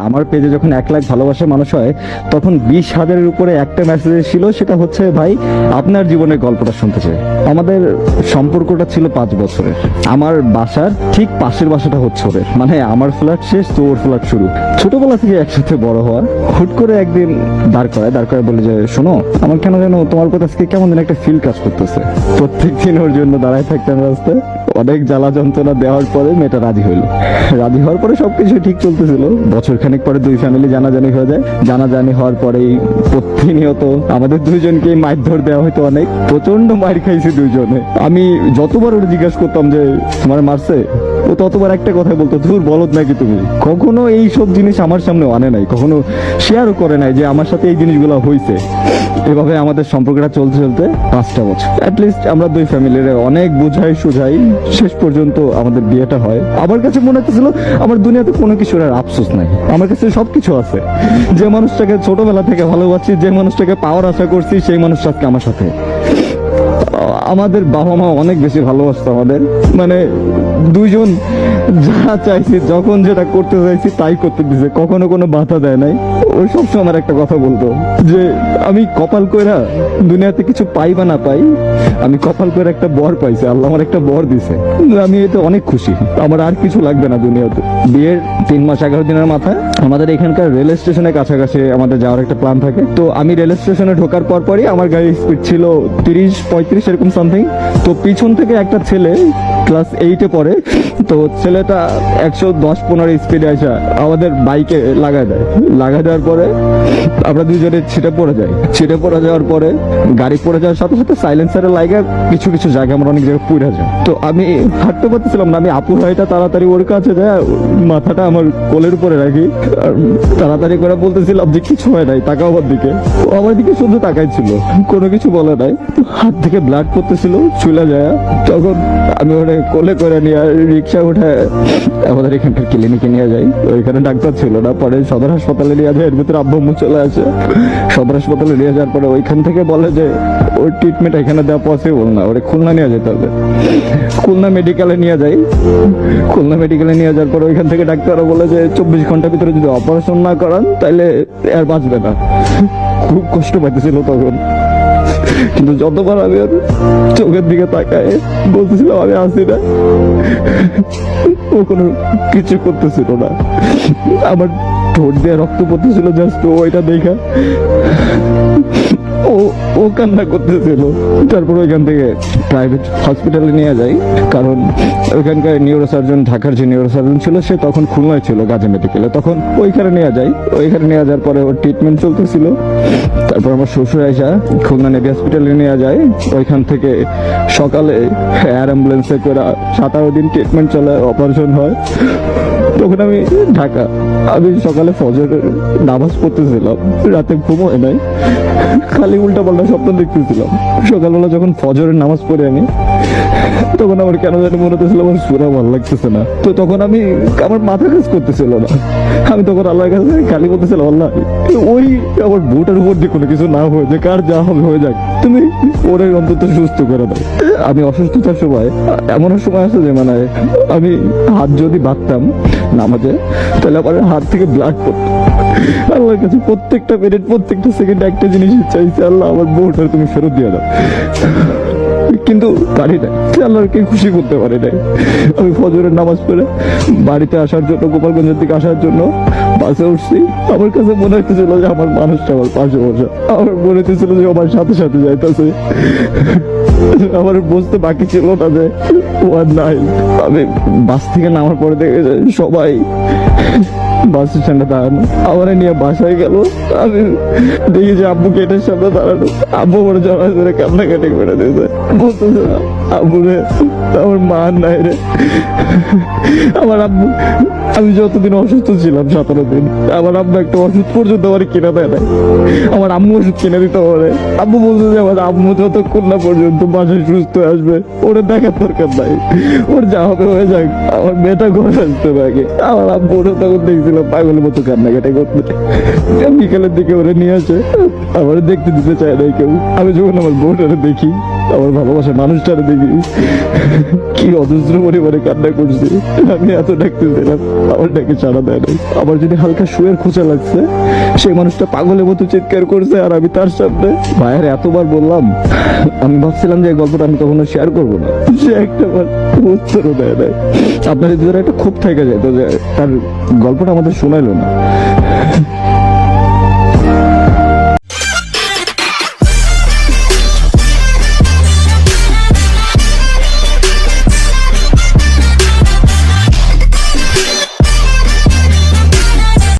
আমার পেজে যখন এক লাখ ভালোবাসার মানুষ হয়, তখন বিশ হাজারের উপরে একটা মেসেজ ছিল সেটা হচ্ছে, ভাই, আপনার জীবনের গল্পটা শুনতে চাই। আমাদের সম্পর্কটা ছিল পাঁচ বছরের। আমার বাসার ঠিক পাশের বাসাটা হচ্ছে ওদের। মানে আমার ফ্ল্যাট শেষ তো ওর ফ্ল্যাট শুরু। ছোটবেলা থেকে একসাথে বড় হওয়া হুট করে একদিন দাঁড় করায়, দাঁড় করে বলে যে, শোনো, আমার কেন যেন তোমার কথা আজকে কেমন যেন একটা ফিল কাজ করতেছে। প্রত্যেক দিন ওর জন্য দাঁড়ায় থাকতাম রাস্তায়। অনেক জ্বালা যন্ত্রণা দেওয়ার পরে মেয়েটা রাজি হইল। রাজি হওয়ার পরে সবকিছু ঠিক চলতেছিল। বছর খানিক পরে দুই ফ্যামিলি জানাজানি হয়ে যায়। জানাজানি হওয়ার পরেই প্রতিনিয়ত আমাদের দুইজনকে মারধর দেওয়া হয়তো অনেক। প্রচণ্ড মার খাইছি দুইজনে। আমি যতবার ওর জিজ্ঞাসা করতাম যে, তোমার মারছে? ও ততবার একটা কথা বলতো, ধুর, বলদ নাকি তুমি? কখনো এই সব জিনিস আমার সামনে আনে নাই, কখনো শেয়ারও করে নাই যে আমার সাথে এই জিনিসগুলো হয়েছে এভাবে আমাদের সম্পর্কটা চলতে চলতে পাঁচটা বছর। অ্যাটলিস্ট আমরা দুই ফ্যামিলির অনেক বুঝাই, সুঝাই, শেষ পর্যন্ত আমাদের বিয়েটা হয়। আমার কাছে মনে হচ্ছিল আমার দুনিয়াতে কোনো কিছুর আর আফসোস নাই। আমার কাছে সবকিছু আছে। যে মানুষটাকে ছোটবেলা থেকে ভালোবাসি, যে মানুষটাকে পাওয়ার আশা করছি, সেই মানুষটা আজকে আমার সাথে। আমাদের বাবা মা অনেক বেশি ভালোবাসতো আমাদের। মানে দুইজন যা চাইছি, যখন যেটা করতে চাইছি, তাই করতে দিছে। কখনো কোনো বাধা দেয় নাই। ওই সবসময় আমার একটা কথা বলতো, যে আমি কপাল কইরা দুনিয়াতে কিছু পাই বা না পাই, আমি কপাল করে একটা বর পাইছি। আল্লাহ আমার একটা বর দিছে। আমি এতে অনেক খুশি। আমার আর কিছু লাগবে না দুনিয়াতে। বিয়ের তিন মাস এগারো দিনের মাথায় আমাদের এখানকার রেল স্টেশনের কাছাকাছি আমাদের যাওয়ার একটা প্ল্যান থাকে। তো আমি রেল স্টেশনে ঢোকার পর পরই আমার গাড়ির স্পিড ছিল তিরিশ, পঁয়ত্রিশ, এরকম সামথিং তো পিছন থেকে একটা ছেলে ক্লাস এইটে পড়ে। তো ছেলেটা একশো দশ পনেরো স্পিডে আসা আমাদের বাইকে লাগাই দেয়। লাগাই দেওয়ার পরে আমরা দুজনে ছিটে পড়ে যাই। ছিটে পড়ে যাওয়ার পরে গাড়ি পড়ে যাওয়ার সাথে সাথে সাইলেন্সারের লাইগা কিছু কিছু জায়গায় আমরা অনেক জায়গায় পুড়ে যায় তো আমি হাঁটতে পারতেছিলাম না, আমি আপুর ভাইটা তাড়াতাড়ি ওর কাছে যায় মাথাটা আমার কোলের উপরে রাখি। তাড়াতাড়ি করে বলতেছিলাম যে কিছু হয় নাই, তাকাও আমার দিকে। আমার দিকে শুধু তাকাইছিল, কোনো কিছু বলে নাই। হাত থেকে ব্লাড পড়তেছিল, চলে যায়। তখন আমি ওরে কোলে করে নিয়ে রিক্সা উঠে আমাদের এখানকার ক্লিনিকে নিয়ে যাই। ওইখানে ডাক্তার ছিল না, পরে সদর হাসপাতালে নিয়ে যায় এর ভিতরে আব্বু চলে আসে। সদর হাসপাতালে নিয়ে যাওয়ার পরে ওইখান থেকে বলে যে, ওর ট্রিটমেন্ট এখানে দেওয়া পসিবল না, ওরে খুলনা নিয়ে যেতে হবে। খুলনা মেডিকেলে নিয়ে যাই। খুলনা মেডিকেলে নিয়ে যাওয়ার পরে ওইখান থেকে ডাক্তাররা বলে যে, চব্বিশ ঘণ্টার ভিতরে যদি অপারেশন না করান তাহলে আর বাঁচবে না। খুব কষ্ট পাইতেছিল তখন। কিন্তু যতবার আমি চোখের দিকে তাকায় বলতেছিলাম আমি আসি না। ও কোনো কিছু করতেছিল না। আমার ঠোঁট দিয়ে রক্ত পড়তেছিল জাস্ট ওইটা দেখা। ও কান্না করতেছিল। তারপর ওইখান থেকে প্রাইভেট হসপিটালে নিয়ে যাই। কারণ ওইখানকার নিউরোসার্জন ঢাকার যে নিউরোসার্জন ছিল, সে তখন খুলনায় ছিল, গাজী মেডিকেলে তখন ওইখানে নিয়ে যাই। ওইখানে নিয়ে যাওয়ার পরে ওর ট্রিটমেন্ট চলতেছিল। তারপর আমার শ্বশুর আইসা খুলনা নেভি হসপিটালে নিয়ে যায়। ওইখান থেকে সকালে এয়ার অ্যাম্বুলেন্সে করে সাতারো দিন ট্রিটমেন্ট চলে অপারেশন হয়। তখন আমি ঢাকা, আমি সকালে ফজরের নামাজ পড়তেছিলাম। রাতে ঘুম হয় নাই। খালি উল্টা পাল্টা স্বপ্ন দেখতেছিলাম। সকালবেলা যখন ফজরের নামাজ পড়ে আমি, তখন আমার কেন জানি মনে হতেছিল আমার সুরা ভালো লাগতেছে না। তো তখন আমি আমার মাথা কাজ করতেছিল না। আমি তখন আল্লাহর কাছে খালি বলতেছিলাম, আল্লাহ ওই আমার বউটার উপর দিয়ে কোনো কিছু না হয়ে যায় কার যা হবে হয়ে যাক। তুমি ওরে অন্তত সুস্থ করে দাও। আমি অসুস্থতার সময় এমন সময় আছে যে মানে আমি হাত যদি বাঁধতাম নামাজে, তাহলে আমার হাত থেকে ব্লাড পড়তো। আল্লাহর কাছে প্রত্যেকটা মিনিট প্রত্যেকটা সেকেন্ড একটা জিনিস চাইছে, আল্লাহ আমার বউটার তুমি ফেরত দিয়ে দাও। কিন্তু পারি নাই। আল্লাহকে খুশি করতে পারি নাই। আমি ফজরের নামাজ পড়ে বাড়িতে আসার জন্য, গোপালগঞ্জের দিকে আসার জন্য বাসে উঠছি। আমার কাছে মনে হইতেছিল যে আমার মানুষটা আমার পাশে বসে। আমার মনে হইতেছিল যে আমার সাথে সাথে যাইতেছে। আমার বুঝতে বাকি ছিল না যে ও আর নাই। আমি বাস থেকে নামার পরে দেখে সবাই বাস স্ট্যান্ডে দাঁড়ানো। আমার নিয়ে বাসায় গেল। আমি দেখি যে আব্বু গেটের সামনে দাঁড়ানো। আব্বু মনে জমা ধরে কান্নাকাটি করে দিয়েছে। বলতেছে আব্বু রে আমার মা নাই রে। আমার আব্বু, আমি যতদিন অসুস্থ ছিলাম সতেরো দিন, আমার আব্বু একটা ওষুধ পর্যন্ত আমার কিনে দেয় নাই। আমার আম্মু ওষুধ কিনে দিতে পারে। আব্বু বলছে যে, আমার আম্মু যতক্ষণ না পর্যন্ত বাসায় সুস্থ আসবে, ওরে দেখার দরকার নাই। ওর যা হবে হয়ে যাক, আমার মেয়েটা ঘরে আসতে আগে আমার আব্বু ওরে তখন দেখছিলাম পাগলের মতো কান্নাকাটি করতে বিকালের দিকে ওরে নিয়ে আসে। আমার দেখতে দিতে চায় নাই কেউ। আমি যখন আমার বউটারে দেখি আমার ভালোবাসা মানুষটারে দেখি। কি অজস্র পরিমাণে কান্না করছি। আমি এত ডাকতেছিলাম আমার ডাকে সাড়া দেয় নাই। আমার যদি হালকা শুয়ের খোঁচা লাগছে, সেই মানুষটা পাগলের মতো চিৎকার করছে আর আমি তার সামনে। ভাইয়ের এতবার বললাম, আমি ভাবছিলাম যে এই গল্পটা আমি কখনো শেয়ার করব না। সে একটা উত্তরও দেয় নাই। আপনার ভিতরে একটা খুব থেকে যায় তো তার গল্পটা আমাদের শোনাইলো না।